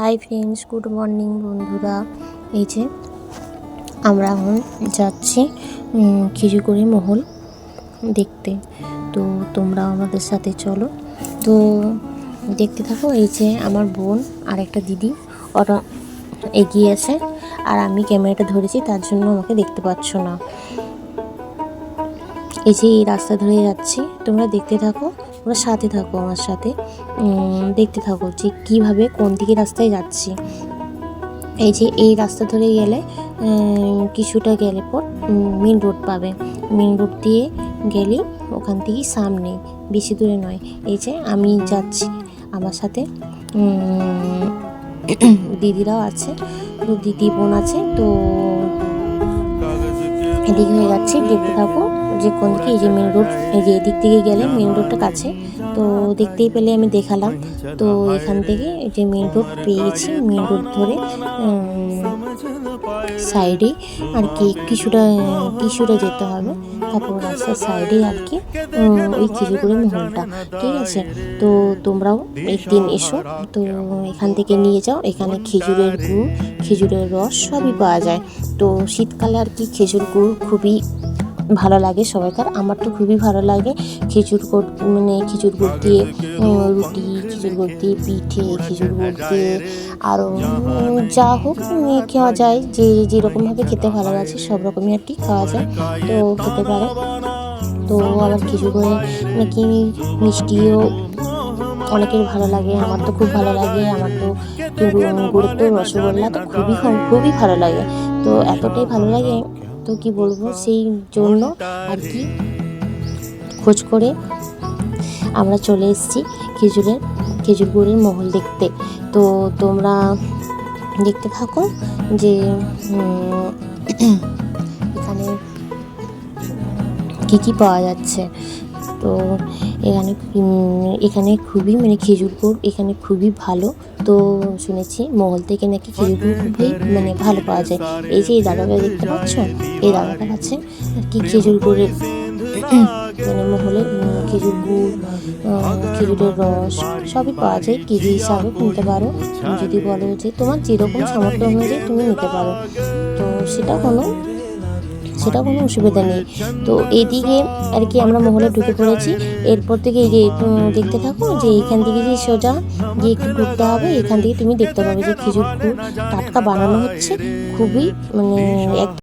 Hi friends, good morning বন্ধুরা। এই যে আমরা এখন যাচ্ছি খিচুড়ি মহল দেখতে। তো তোমরা আমাদের সাথে চলো। তো দেখতে থাকো, এই যে আমার বোন আর একটা দিদি, ওরা এগিয়ে আছে আর আমি ক্যামেরাটা ধরেছি, তার জন্য আমাকে দেখতে পাচ্ছ না। এই যে এই রাস্তা ধরে যাচ্ছি, তোমরা দেখতে থাকো। তোমরা সাথে থাকো আমার সাথে। দেখতে থাকো যে কীভাবে কোন দিকে রাস্তায় যাচ্ছি। এই যে এই রাস্তা ধরে গেলে কিছুটা গেলে পর মেন রোড পাবে। মেন রোড দিয়ে গেলেই ওখান থেকেই সামনে, বেশি দূরে নয়। এই যে আমি যাচ্ছি আমার সাথে দিদিরাও আছে, তো দিদি বোন আছে, তো এদিকে হয়ে যাচ্ছে। দেখতে থাকো যে কোন দিকে, এই যে মেন রোড এই যে এদিক থেকে গেলে মেন রোডটা কাছে। তো দেখতেই পেলে আমি দেখালাম। তো এখান থেকে যে মেন রোড পেয়েছি মেন রোড ধরে সাইডে আর কি কিছুটা কিছুটা যেতে হবে। তারপর রাস্তার সাইডে আর কি ওই খেজুরগুড়ি মহলটা। ঠিক আছে? তো তোমরাও একদিন এসো। তো এখান থেকে নিয়ে যাও। এখানে খেজুরের গুড়, খেজুরের রস সবই পাওয়া যায়। তো শীতকালে আর কি খেজুর গুড় খুবই ভালো লাগে সবাইকার। আমার তো খুবই ভালো লাগে খেজুর গুড় মানে খেজুর গুড় দিয়ে রুটি খেজুর গুড় দিয়ে, পিঠে খেজুর গুড় দিয়ে আরও যা হোক খাওয়া যায়। যে যেরকমভাবে খেতে ভালো লাগে সব রকমই আর কি খাওয়া যায়। তো খেতে পারে। তো আবার খেজুর গুড়ে নাকি মিষ্টিও অনেকের ভালো লাগে, আমার তো খুব ভালো লাগে, আমার তো গু- গুড়ের তো রসগোল্লা তো খুবই খুবই ভালো লাগে। তো এতটাই ভালো লাগে তো কি বলব, সেই জন্য আর কি খোঁজ করে আমরা চলে এসেছি খেজুরের, খেজুর গুড়ের মহল দেখতে। তো তোমরা দেখতে থাকো যে এখানে কী কী পাওয়া যাচ্ছে। তো এখানে এখানে খুবই মানে খেজুর গুড় এখানে খুবই ভালো। তো শুনেছি মহল থেকে নাকি খেজুর গুড় খুবই মানে ভালো পাওয়া যায়। এই যে এই দাদাটা দেখতে পাচ্ছ? এই দাদাটার আছে আর কি খেজুর গুড়ের মানে মহলে খেজুর গুড় খেজুরের রস সবই পাওয়া যায়। কেজি হিসাবে কিনতে পারো। যদি বলো যে তোমার যেরকম সামর্থ্য অনুযায়ী তুমি নিতে পারো। তো সেটা কোনো সেটা কোনো অসুবিধা নেই। তো এদিকে আর কি আমরা মহলে ঢুকে পড়েছি। এরপর থেকে এই যে দেখতে থাকো যে এখান থেকে যে সোজা যে একটু ঢুকতে হবে, এখান থেকে তুমি দেখতে পাবে যে খেজুর টাটকা বানানো হচ্ছে। খুবই মানে এক